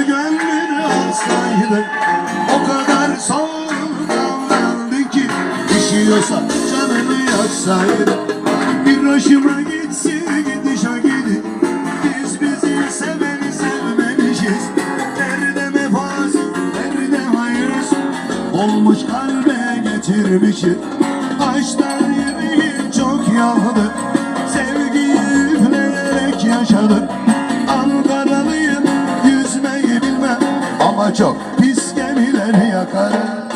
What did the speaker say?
Gönül gönlünü alsaydı O kadar soğuklandı ki. Düşüyorsa canını yaksaydı Bir hoşuma gitsin gidiş o gidi. Biz bizi seveni sevmemişiz. Nerede mefaz, nerede hayır Olmuş kalbe getirmişiz. Başlar yemeği çok yandı Sevgiyi üfleyerek yaşadık. Çok. Pis gemileri yakarım